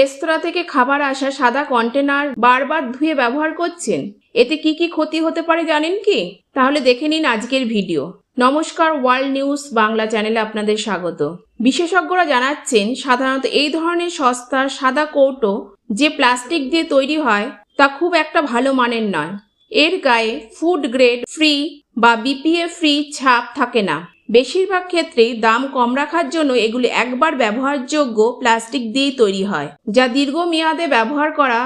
রেস্তোরাঁ থেকে খাবার আসা সাদা কন্টেনার বারবার ধুয়ে ব্যবহার করছেন। এতে কি কি ক্ষতি হতে পারে জানেন কি? তাহলে দেখে নিন আজকের ভিডিও। নমস্কার, ওয়ার্ল্ড নিউজ বাংলা চ্যানেলে আপনাদের স্বাগত। বিশেষজ্ঞরা জানাচ্ছেন, সাধারণত এই ধরনের সস্তার সাদা কৌটো যে প্লাস্টিক দিয়ে তৈরি হয়, তা খুব একটা ভালো মানের নয়। এর গায়ে ফুড গ্রেড ফ্রি বা বিপিএ ফ্রি ছাপ থাকে না। বেশিরভাগ ক্ষেত্রেই দাম কম রাখার জন্য এগুলি একবার ব্যবহারযোগ্য প্লাস্টিক দিয়েই তৈরি হয়, যা দীর্ঘমেয়াদে ব্যবহার করা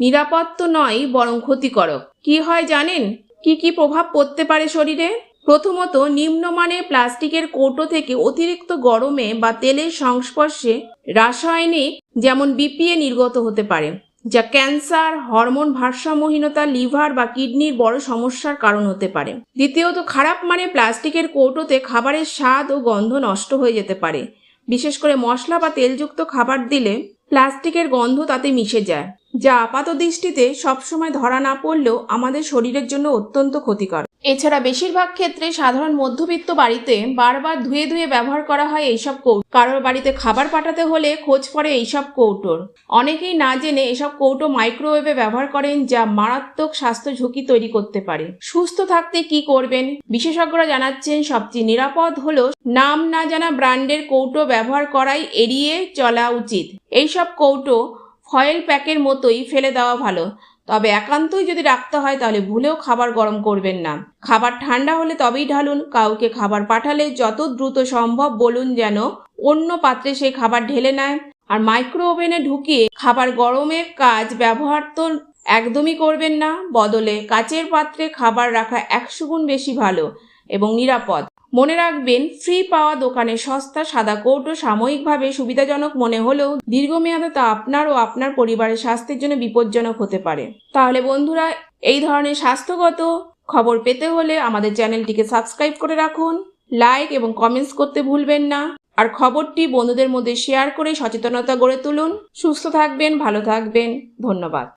নিরাপদ তো নয়, বরং ক্ষতিকারক। কি হয় জানেন? কি কি প্রভাব পড়তে পারে শরীরে? প্রথমত, নিম্নমানের প্লাস্টিকের কৌটো থেকে অতিরিক্ত গরমে বা তেলের সংস্পর্শে রাসায়নিক, যেমন বিপিএ, নির্গত হতে পারে। যা ক্যান্সার, হরমোন ভারসাম্যহীনতা, লিভার বা কিডনির বড় সমস্যার কারণ হতে পারে। দ্বিতীয়ত, খারাপ মানে প্লাস্টিকের কৌটোতে খাবারের স্বাদ ও গন্ধ নষ্ট হয়ে যেতে পারে। বিশেষ করে মশলা বা তেলযুক্ত খাবার দিলে প্লাস্টিকের গন্ধ তাতে মিশে যায়, যা আপাত দৃষ্টিতে সবসময় ধরা না পড়লেও আমাদের শরীরের জন্য অত্যন্ত ক্ষতিকর। এছাড়া বেশিরভাগ ক্ষেত্রে সাধারণ মধ্যবিত্ত বাড়িতে বারবার ধুয়ে ধুয়ে ব্যবহার করা হয় এইসব কৌটো। কারোর বাড়িতে খাবার পাঠাতে হলে খোঁজ পড়ে এইসব কৌটোর। অনেকেই না জেনে এসব কৌটো মাইক্রোওয়েভে ব্যবহার করেন যা মারাত্মক স্বাস্থ্য ঝুঁকি তৈরি করতে পারে। সুস্থ থাকতে কি করবেন? বিশেষজ্ঞরা জানাচ্ছেন সবচেয়ে নিরাপদ হলো নাম না জানা ব্র্যান্ডের কৌটো ব্যবহার করাই এড়িয়ে চলা উচিত। এইসব কৌটো ফয়েল প্যাকের মতোই ফেলে দেওয়া ভালো। তবে একান্তই যদি রাখতে হয় তাহলে ভুলেও খাবার গরম করবেন না। খাবার ঠান্ডা হলে তবেই ঢালুন, কাউকে খাবার পাঠালে যত দ্রুত সম্ভব বলুন যেন অন্য পাত্রে সেই খাবার ঢেলে নেয়। আর মাইক্রো ওভেনে ঢুকিয়ে খাবার গরমের কাজ ব্যবহার তো একদমই করবেন না। বদলে কাচের পাত্রে খাবার রাখা একশো গুণ বেশি ভালো এবং নিরাপদ। মনে রাখবেন ফ্রি পাওয়া দোকানে সস্তা, সাদা কৌটো সাময়িকভাবে সুবিধাজনক মনে হলেও দীর্ঘমেয়াদে তা আপনার ও আপনার পরিবারের স্বাস্থ্যের জন্য বিপজ্জনক হতে পারে। তাহলে বন্ধুরা, এই ধরনের স্বাস্থ্যগত খবর পেতে হলে আমাদের চ্যানেলটিকে সাবস্ক্রাইব করে রাখুন, লাইক এবং কমেন্টস করতে ভুলবেন না, আর খবরটি বন্ধুদের মধ্যে শেয়ার করে সচেতনতা গড়ে তুলুন। সুস্থ থাকবেন, ভালো থাকবেন, ধন্যবাদ।